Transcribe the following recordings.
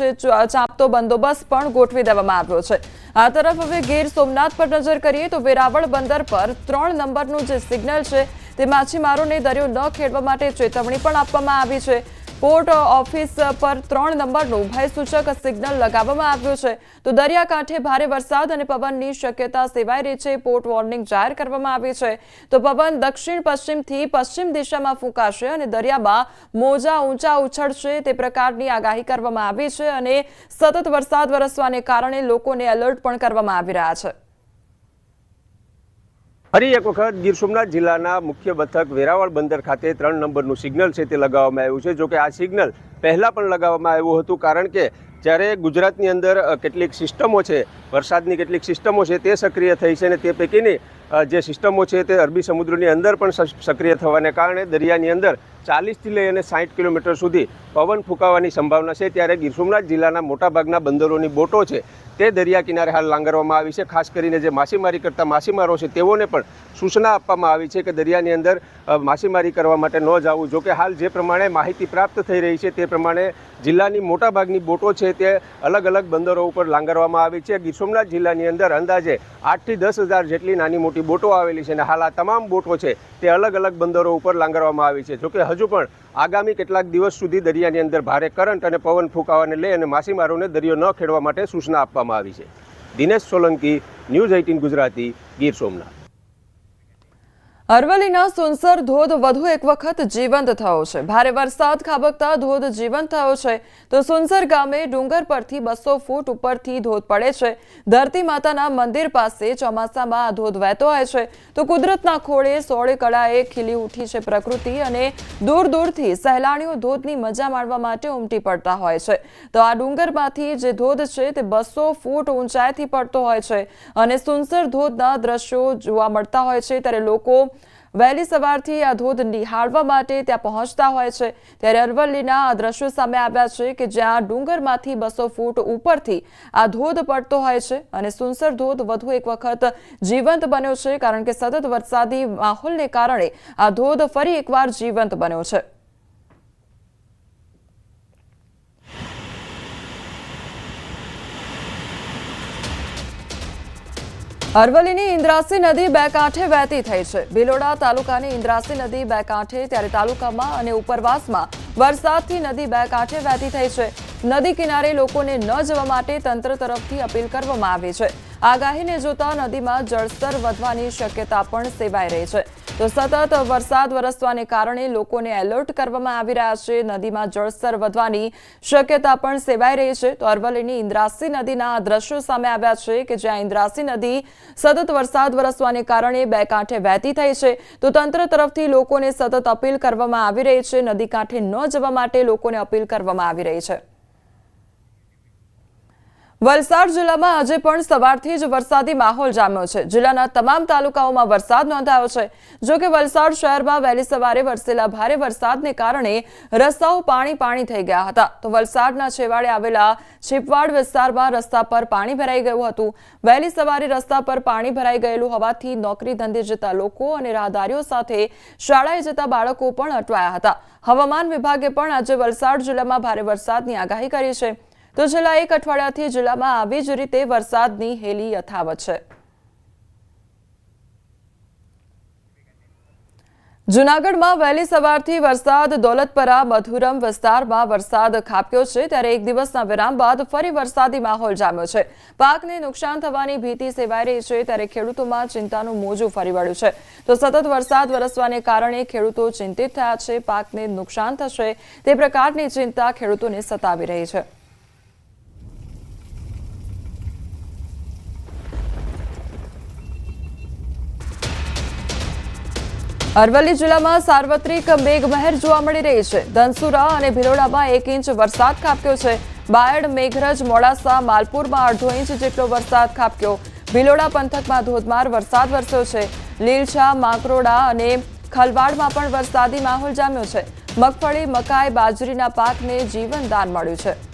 છે. ચ- ચાંપતો બંદોબસ્ત પણ ગોઠવી દેવામાં આવ્યો છે. આ તરફ હવે ગીર સોમનાથ પર નજર કરીએ તો વેરાવળ બંદર પર ત્રણ નંબરનું જે સિગ્નલ છે, તે માછીમારોને દરિયો ન ખેડવા માટે ચેતવણી પણ આપવામાં આવી છે. પોર્ટ ઓફિસ પર ત્રણ નંબરનું ભયસૂચક સિગ્નલ લગાવવામાં આવ્યું છે. તો દરિયાકાંઠે ભારે વરસાદ અને પવનની શક્યતા સેવાઈ રહી છે. પોર્ટ વોર્નિંગ જાહેર કરવામાં આવી છે. તો પવન દક્ષિણ પશ્ચિમથી પશ્ચિમ દિશામાં ફૂંકાશે અને દરિયામાં મોજા ઊંચા ઉછળશે. તે પ્રકારની આગાહી કરવામાં આવી છે અને સતત વરસાદ વરસવાને કારણે લોકોને એલર્ટ પણ કરવામાં આવી રહ્યા છે. ફરી એક વખત ગીર સોમનાથ જિલ્લાના મુખ્ય મથક વેરાવળ બંદર ખાતે ત્રણ નંબરનું સિગ્નલ છે તે લગાવવામાં આવ્યું છે. જોકે આ સિગ્નલ પહેલાં પણ લગાવવામાં આવ્યું હતું, કારણ કે જ્યારે ગુજરાતની અંદર કેટલીક સિસ્ટમો છે, વરસાદની કેટલીક સિસ્ટમો છે તે સક્રિય થઈ છે અને તે પૈકીની જે સિસ્ટમો છે તે અરબી સમુદ્રની અંદર પણ સક્રિય થવાને કારણે દરિયાની અંદર ચાલીસથી લઈ અને સાઠ કિલોમીટર સુધી પવન ફૂંકાવાની સંભાવના છે. ત્યારે ગીર સોમનાથ જિલ્લાના મોટાભાગના બંદરોની બોટો છે તે દરિયા કિનારે હાલ લાંગરવામાં આવી છે. ખાસ કરીને જે માછીમારી કરતા માછીમારો છે, તેઓને પણ સૂચના આપવામાં આવી છે કે દરિયાની અંદર માછીમારી કરવા માટે ન જવું. જો કે હાલ જે પ્રમાણે માહિતી પ્રાપ્ત થઈ રહી છે, તે પ્રમાણે જિલ્લાની મોટાભાગની બોટો છે તે અલગ અલગ બંદરો ઉપર લાંગરવામાં આવી છે. ગીર સોમનાથ જિલ્લાની અંદર અંદાજે આઠથી દસ હજાર જેટલી નાની મોટી બોટો આવેલી છે અને હાલ આ તમામ બોટો છે તે અલગ અલગ બંદરો ઉપર લાંગરવામાં આવી છે. જોકે હજુ પણ આગામી કેટલાક દિવસ સુધી દરિયાની અંદર ભારે કરંટ અને પવન ફૂંકાવાને લઈ અને માછીમારોને દરિયો ન ખેડવા માટે સૂચના આપવામાં આવી છે. Dinesh Solanki news eighteen Gujarati Gir Somnath. અરવલ્લીના સુનસર ધોધ વધુ એક વખત જીવંત થયો છે. ભારે વરસાદ ખાબકતા ધોધ જીવંત થયો છે. તો સુનસર ગામે ડુંગર પરથી બસો ફૂટ ઉપરથી ધોધ પડે છે. ધરતી માતાના મંદિર પાસે ચોમાસામાં આ ધોધ વહેતો હોય છે. તો કુદરતના ખોળે સોળે કળાએ ખીલી ઉઠી છે પ્રકૃતિ અને દૂર દૂરથી સહેલાણીઓ ધોધની મજા માણવા માટે ઉમટી પડતા હોય છે. તો આ ડુંગરમાંથી જે ધોધ છે તે બસો ફૂટ ઊંચાઈથી પડતો હોય છે. અને સુનસર ધોધના દ્રશ્યો જોવા મળતા હોય છે ત્યારે લોકો વહેલી સવારથી આ ધોધ નિહાળવા માટે ત્યાં પહોંચતા હોય છે. ત્યારે અરવલ્લીના આ દ્રશ્યો સામે આવ્યા છે કે જ્યાં ડુંગરમાંથી બસો ફૂટ ઉપરથી આ ધોધ પડતો હોય છે અને સુનસર ધોધ વધુ એક વખત જીવંત બન્યો છે, કારણ કે સતત વરસાદી માહોલને કારણે આ ધોધ ફરી એકવાર જીવંત બન્યો છે. અરવલ્લીની ઇન્દ્રાસી નદી બે કાંઠે વહેતી થઈ છે. ભિલોડા તાલુકાની ઇન્દ્રાસી નદી બે કાંઠે, ત્યારે તાલુકામાં અને ઉપરવાસમાં વરસાદથી નદી બે કાંઠે વહેતી થઈ છે. નદી કિનારે લોકોને ન જવા માટે તંત્ર તરફથી અપીલ કરવામાં આવી છે. આગાહીને જોતા નદીમાં જળસ્તર વધવાની શક્યતા પણ સેવાઈ રહી છે. તો સતત વરસાદ વરસવાને કારણે લોકોને એલર્ટ કરવામાં આવી રહ્યા છે. નદીમાં જળસ્તર વધવાની શક્યતા પણ સેવાઈ રહી છે. તો અરવલ્લીની ઇન્દ્રાસી નદીના દ્રશ્યો સામે આવ્યા છે કે જ્યાં ઇન્દ્રાસી નદી સતત વરસાદ વરસવાને કારણે બે કાંઠે વહેતી થઈ છે. તો તંત્ર તરફથી લોકોને સતત અપીલ કરવામાં આવી રહી છે. નદી કાંઠે ન જવા માટે લોકોને અપીલ કરવામાં આવી રહી છે. વલસાડ જિલ્લામાં આજે પણ સવારથી જ વરસાદી માહોલ જામ્યો છે. જિલ્લાના તમામ તાલુકાઓમાં વરસાદ નોંધાયો છે. જો કે વલસાડ શહેરમાં વહેલી સવારે વરસેલા ભારે વરસાદને કારણે રસ્તાઓ પાણી પાણી થઈ ગયા હતા. તો વલસાડના છેવાડે આવેલા છીપવાડ વિસ્તારમાં રસ્તા પર પાણી ભરાઈ ગયું હતું. વહેલી સવારે રસ્તા પર પાણી ભરાઈ ગયેલું હોવાથી નોકરી ધંધે જતા લોકો અને રાહદારીઓ સાથે શાળાએ જતા બાળકો પણ અટવાયા હતા. હવામાન વિભાગે પણ આજે વલસાડ જિલ્લામાં ભારે વરસાદની આગાહી કરી છે. તો છેલ્લા એક અઠવાડિયાથી જિલ્લામાં આવી જ રીતે વરસાદની હેલી યથાવત છે. જુનાગઢમાં વહેલી સવારથી વરસાદ દોલતપરા, મધુરમ વિસ્તારમાં વરસાદ ખાબક્યો છે. ત્યારે એક દિવસના વિરામ બાદ ફરી વરસાદી માહોલ જામ્યો છે. પાકને નુકસાન થવાની ભીતિ સેવાઈ રહી છે. ત્યારે ખેડૂતોમાં ચિંતાનું મોજું ફરી વળ્યું છે. તો સતત વરસાદ વરસવાને કારણે ખેડૂતો ચિંતિત થયા છે. પાકને નુકસાન થશે તે પ્રકારની ચિંતા ખેડૂતોને સતાવી રહી છે. અરવલ્લી જિલ્લામાં સાર્વત્રિક મેઘમહેર જોવા મળી રહી છે. ધનસુરા અને ભિલોડામાં એક ઇંચ વરસાદ ખાબક્યો છે. બાયડ, મેઘરજ, મોડાસા, માલપુરમાં અડધો ઇંચ જેટલો વરસાદ ખાબક્યો. ભિલોડા પંથકમાં ધોધમાર વરસાદ વરસ્યો છે. લીલછા, માંકરોડા અને ખલવાડમાં પણ વરસાદી માહોલ જામ્યો છે. મગફળી, મકાઈ, બાજરીના પાકને જીવનદાન મળ્યું છે.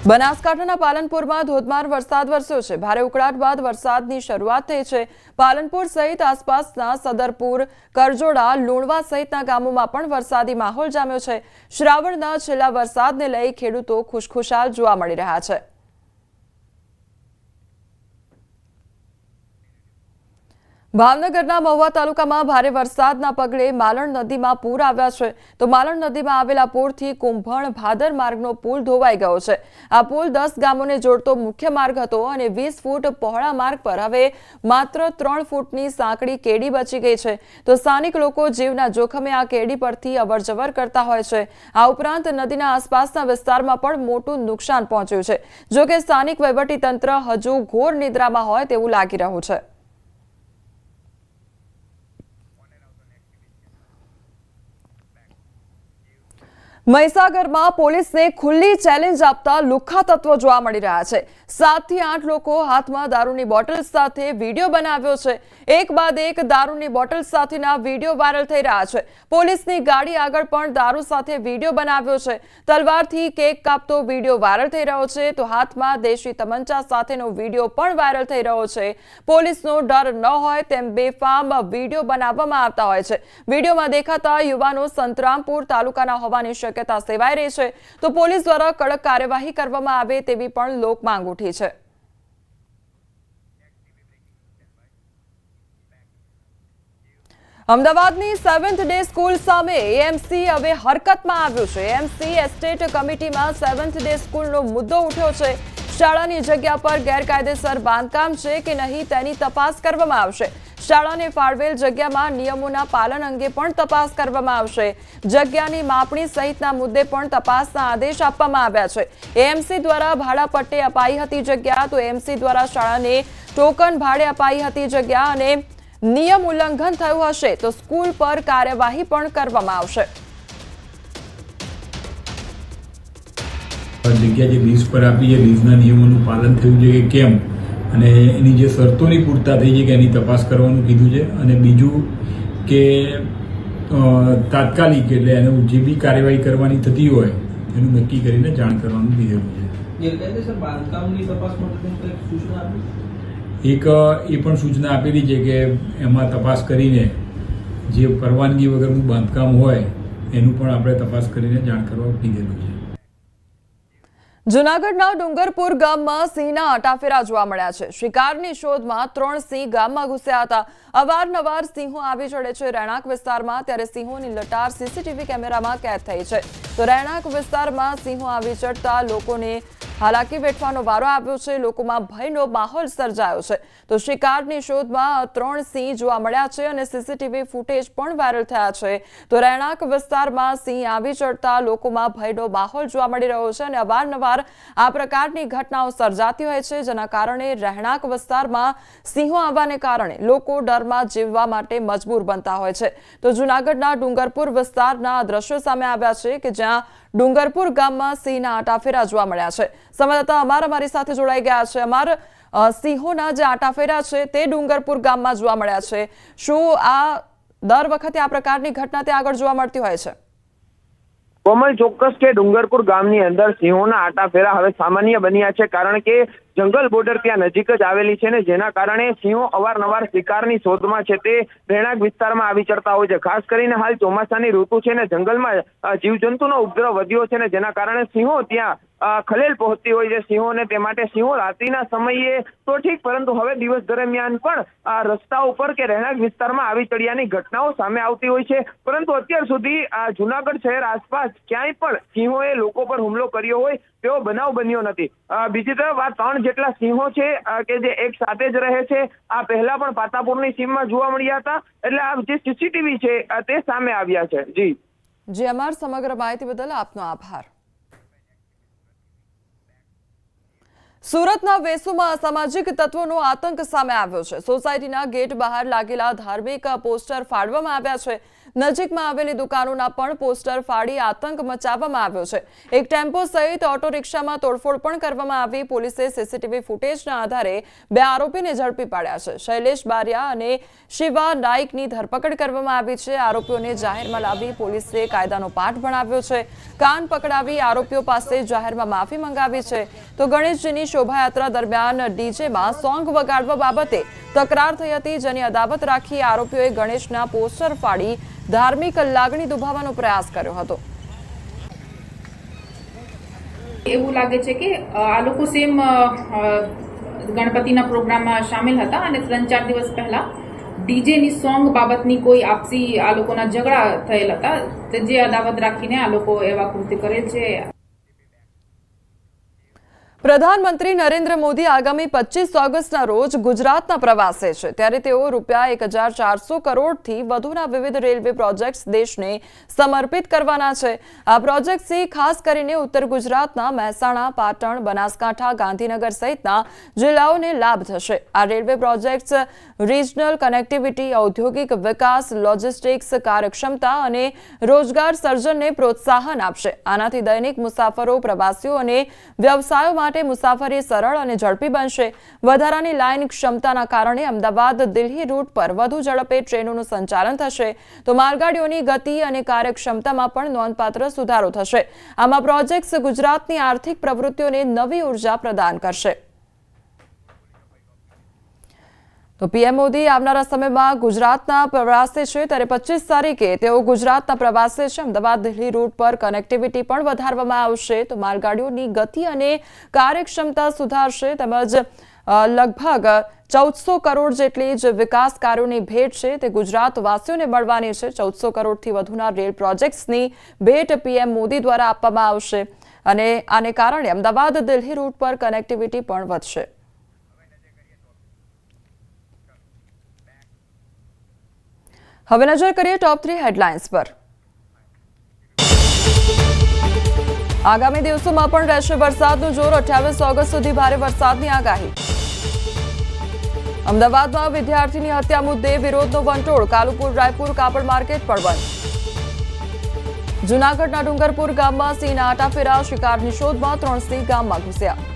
બનાસકાંઠાના પાલનપુરમાં ધોધમાર વરસાદ વરસ્યો છે. ભારે ઉકળાટ બાદ વરસાદની શરૂઆત થઈ છે. પાલનપુર સહિત આસપાસના સદરપુર, કરજોડા, લુણવા સહિતના ગામોમાં પણ વરસાદી માહોલ જામ્યો છે. શ્રાવણના છેલ્લા વરસાદને લઈ ખેડૂતો ખુશખુશાલ જોવા મળી રહ્યા છે. ભાવનગરના મહુવા તાલુકામાં ભારે વરસાદના પગલે માલણ નદીમાં પૂર આવ્યા છે. તો માલણ નદીમાં આવેલા પૂરથી કુંભણ ભાદર માર્ગનો પુલ ધોવાઈ ગયો છે. આ પુલ દસ ગામોને જોડતો મુખ્ય માર્ગ હતો અને વીસ ફૂટ પહોળા માર્ગ પર હવે માત્ર ત્રણ ફૂટની સાંકડી કેડી બચી ગઈ છે. તો સ્થાનિક લોકો જીવના જોખમે આ કેડી પરથી અવરજવર કરતા હોય છે. આ ઉપરાંત નદીના આસપાસના વિસ્તારમાં પણ મોટું નુકસાન પહોંચ્યું છે. જોકે સ્થાનિક વહીવટીતંત્ર હજુ ઘોર નિદ્રામાં હોય તેવું લાગી રહ્યું છે. મહીસાગરમાં પોલીસને ખુલ્લી ચેલેન્જ આપતા લુખ્ખા તત્વો જોવા મળી રહ્યા છે. સાતથી આઠ લોકો હાથમાં દારૂની બોટલ સાથે વીડિયો બનાવ્યો છે. એક બાદ એક દારૂની બોટલ સાથેના વીડિયો વાયરલ થઈ રહ્યા છે. પોલીસની ગાડી આગળ પણ દારૂ સાથે વીડિયો બનાવ્યો છે. તલવારથી કેક કાપતો વીડિયો વાયરલ થઈ રહ્યો છે. તો હાથમાં દેશી તમંચા સાથેનો વીડિયો પણ વાયરલ થઈ રહ્યો છે. પોલીસનો ડર ન હોય તેમ બેફામ વીડિયો બનાવવામાં આવતા હોય છે. વિડીયોમાં દેખાતા યુવાનો સંતરામપુર તાલુકાના હોવાની શક્યતા સેવાઈ રહી છે, તો પોલીસ દ્વારા કડક કાર્યવાહી કરવામાં આવે તેવી પણ લોક માંગ ઉઠી છે. અમદાવાદની સેવન્થ ડે સ્કૂલ સામે એએમસી હવે હરકતમાં આવ્યું છે. એએમસી એસ્ટેટ કમિટીમાં સેવન્થ ડે સ્કૂલનો મુદ્દો ઉઠ્યો છે. શાળાની જગ્યા પર ગેરકાયદેસર બાંધકામ છે કે નહીં તેની તપાસ કરવામાં આવશે. શાળાને ફાળવેલ જગ્યામાં નિયમોના પાલન અંગે પણ તપાસ કરવામાં આવશે. જગ્યાની માપણી સહિતના મુદ્દે પણ તપાસના આદેશ આપવામાં આવ્યા છે. એએમસી દ્વારા ભાડા પટ્ટે અપાઈ હતી જગ્યા તો એએમસી દ્વારા શાળાને ટોકન ભાડે અપાઈ હતી જગ્યા અને નિયમ ઉલ્લંઘન થયું હશે તો સ્કૂલ પર કાર્યવાહી પણ કરવામાં આવશે. જગ્યા જે લીઝ પર આપી છે લીઝના નિયમોનું પાલન થયું છે કે કેમ? અને એની જે શરતોની પૂરતા થઈ છે કે એની તપાસ કરવાનું કીધું છે. અને બીજું કે તાત્કાલિક એટલે એને જે બી કાર્યવાહી કરવાની થતી હોય એનું નક્કી કરીને જાણ કરવાનું કીધેલું છે. એક એ પણ સૂચના આપેલી છે કે એમાં તપાસ કરીને જે પરવાનગી વગરનું બાંધકામ હોય એનું પણ આપણે તપાસ કરીને જાણ કરવા કીધેલું છે. જુનાગઢના ડુંગરપુર ગામમાં સિંહના આટાફેરા જોવા મળ્યા છે. શિકારની શોધમાં ત્રણ સિંહ ગામમાં ઘૂસ્યા હતા. અવારનવાર સિંહો આવી ચડે છે રહેણાંક વિસ્તારમાં, ત્યારે સિંહોની લટાર સીસીટીવી કેમેરામાં કેદ થઈ છે. તો રહેણાંક વિસ્તારમાં સિંહો આવી ચડતા લોકોને હાલાકી વેઠવાનો વારો આવ્યો છે. લોકોમાં ભયનો માહોલ સર્જાયો છે. તો શિકારની શોધમાં ત્રણ સિંહ જોવા મળ્યા છે અને સીસીટીવી ફૂટેજ પણ વાયરલ થયા છે. તો રહેણાંક વિસ્તારમાં સિંહ આવી ચડતા લોકોમાં ભયનો માહોલ જોવા મળી રહ્યો છે અને અવારનવાર આ પ્રકારની ઘટનાઓ સર્જાતી હોય છે, જેના કારણે રહેણાંક વિસ્તારમાં સિંહો આવવાને કારણે લોકો ડરમાં જીવવા માટે મજબૂર બનતા હોય છે. તો જુનાગઢના ડુંગરપુર વિસ્તારના દ્રશ્યો સામે આવ્યા છે કે જ્યાં ડુંગરપુર ગામમાં સિંહના આટાફેરા જોવા મળ્યા છે. સંવાદદાતા અમાર અમારી સાથે જોડાઈ ગયા છે. અમાર સિંહોના જે આટાફેરા છે તે ડુંગરપુર ગામમાં જોવા મળ્યા છે. શું આ દર વખતે આ પ્રકારની ઘટના ત્યાં આગળ જોવા મળતી હોય છે? કોમલ ચોક્કસ કે ડુંગરપુર ગામની અંદર સિંહોના આટાફેરા હવે સામાન્ય બન્યા છે, કારણ કે જંગલ બોર્ડર ત્યાં નજીક જ આવેલી છે ને જેના કારણે સિંહો અવારનવાર શિકારની શોધમાં છે તે રહેણાંક વિસ્તારમાં આવી ચડતા હોય છે. ખાસ કરીને હાલ ચોમાસાની ઋતુ છે ને જંગલમાં જીવજંતુનો ઉપદ્રવ વધ્યો છે ને જેના કારણે સિંહો ત્યાં ખલેલ પહોંચતી હોય છે સિંહોને તે માટે સિંહો રાત્રિના સમયે તો ઠીક, પરંતુ હવે દિવસ દરમિયાન પણ રસ્તા ઉપર કે રહેણાંક વિસ્તારમાં આવી ચડિયાની ઘટનાઓ સામે આવતી હોય છે. પરંતુ અત્યાર સુધી જુનાગઢ શહેર આસપાસ ક્યાંય પણ સિંહોએ લોકો પર હુમલો કર્યો હોય, તેવો બનાવ બન્યો નથી. બીજી તરફ આ ત્રણ જેટલા સિંહો છે કે જે એક સાથે જ રહે છે, આ પહેલા પણ પાતાપુરની સીમમાં જોવા મળ્યા હતા. એટલે આ જે સીસીટીવી છે તે સામે આવ્યા છે. જી. જે, અમાર સમગ્ર માહિતી બદલ આપનો આભાર. સુરતના વેસુમાં અસામાજિક તત્વોનો આતંક સામે આવ્યો છે. સોસાયટીના ગેટ બહાર લાગેલા ધાર્મિક પોસ્ટર ફાડવામાં આવ્યા છે. નજીકમાં આવેલી દુકાનોના પણ પોસ્ટર ફાડી આતંક મચાવવામાં આવ્યો છે. એક ટેમ્પો સહિત ઓટો રિક્ષામાં તોડફોડ પણ કરવામાં આવી. પોલીસે સીસીટીવી ફૂટેજના આધારે બે આરોપીને ઝડપી પાડ્યા છે. શૈલેષ બારિયા અને શિવા નાઇકની ધરપકડ કરવામાં આવી છે. આરોપીઓને જાહેરમાં લાવી પોલીસે કાયદાનો પાઠ ભણાવ્યો છે. કાન પકડાવી આરોપીઓ પાસે જાહેરમાં માફી મંગાવી છે. તો ગણેશજીની શોભાયાત્રા દરમિયાન ડીજેમાં સોંગ વગાડવા બાબતે તકરાર થઈ હતી, જેની અદાવત રાખી આરોપીઓએ ગણેશના પોસ્ટર ફાડી ધાર્મિક લાગણી દુભાવવાનો પ્રયાસ કર્યો હતો. એવું લાગે છે કે આ લોકો સેમ ગણપતિના પ્રોગ્રામમાં સામેલ હતા અને ત્રણ ચાર દિવસ પહેલા ડીજેની સોંગ બાબતની કોઈ આપસી આ લોકોના ઝઘડા થયેલ હતા. જે અદાવત રાખીને આ લોકો એવા કૃત્ય કરેલ છે. પ્રધાનમંત્રી નરેન્દ્ર મોદી આગામી પચીસ ઓગસ્ટના રોજ ગુજરાતના પ્રવાસે છે. ત્યારે તેઓ રૂપિયા એક હજાર ચારસો કરોડથી વધુના વિવિધ રેલવે પ્રોજેક્ટ્સ દેશને સમર્પિત કરવાના છે. આ પ્રોજેક્ટ્સથી ખાસ કરીને ઉત્તર ગુજરાતના મહેસાણા, પાટણ, બનાસકાંઠા, ગાંધીનગર સહિતના જિલ્લાઓને લાભ થશે. આ રેલવે પ્રોજેક્ટ્સ રિજનલ કનેક્ટિવિટી, ઔદ્યોગિક વિકાસ, લોજિસ્ટિક્સ, કાર્યક્ષમતા અને રોજગાર સર્જનને પ્રોત્સાહન આપશે. આનાથી દૈનિક મુસાફરો, પ્રવાસીઓ અને વ્યવસાયો માટે મુસાફરી સરળ અને ઝડપી બનશે. વધારાની લાઇન ક્ષમતાના કારણે અમદાવાદ દિલ્હી રૂટ પર વધુ ઝડપે ટ્રેનોનું સંચાલન થશે. તો માલગાડીઓની ગતિ અને કાર્યક્ષમતામાં પણ નોંધપાત્ર સુધારો થશે. આમાં પ્રોજેક્ટ્સ ગુજરાતની આર્થિક પ્રવૃત્તિઓને નવી ઊર્જા પ્રદાન કરશે. તો પીએમ મોદી આવનારા સમયમાં ગુજરાતના પ્રવાસે છે, ત્યારે પચીસ તારીખે તેઓ ગુજરાતના પ્રવાસે છે. અમદાવાદ, દિલ્હી રૂટ પર કનેક્ટિવિટી પણ વધારવામાં આવશે. તો માલગાડીઓની ગતિ અને કાર્યક્ષમતા સુધારશે. તેમજ લગભગ ચૌદસો કરોડ જેટલી જ વિકાસ કાર્યોની ભેટ છે તે ગુજરાત વાસીઓને મળવાની છે. ચૌદસો કરોડથી વધુના રેલ પ્રોજેક્ટ્સની ભેટ પીએમ મોદી દ્વારા આપવામાં આવશે. અને આને કારણે અમદાવાદ, દિલ્હી રૂટ પર કનેક્ટિવિટી પણ વધશે. હવે નજર કરીએ ટોપ થ્રી હેડલાઇન્સ પર. આગામી દિવસોમાં પણ રહેશે વરસાદનું જોર. અઠ્યાવીસ ઓગસ્ટ સુધી ભારે વરસાદની આગાહી. અમદાવાદમાં વિદ્યાર્થીની હત્યા મુદ્દે વિરોધનો વંટોળ. કાલુપુર, રાયપુર, કાપડ માર્કેટ પણ બંધ. જૂનાગઢના ડુંગરપુર ગામમાં સિંહના આટાફેરા શિકારની શોધમાં ત્રણ સિંહ ગામમાં ઘૂસ્યા.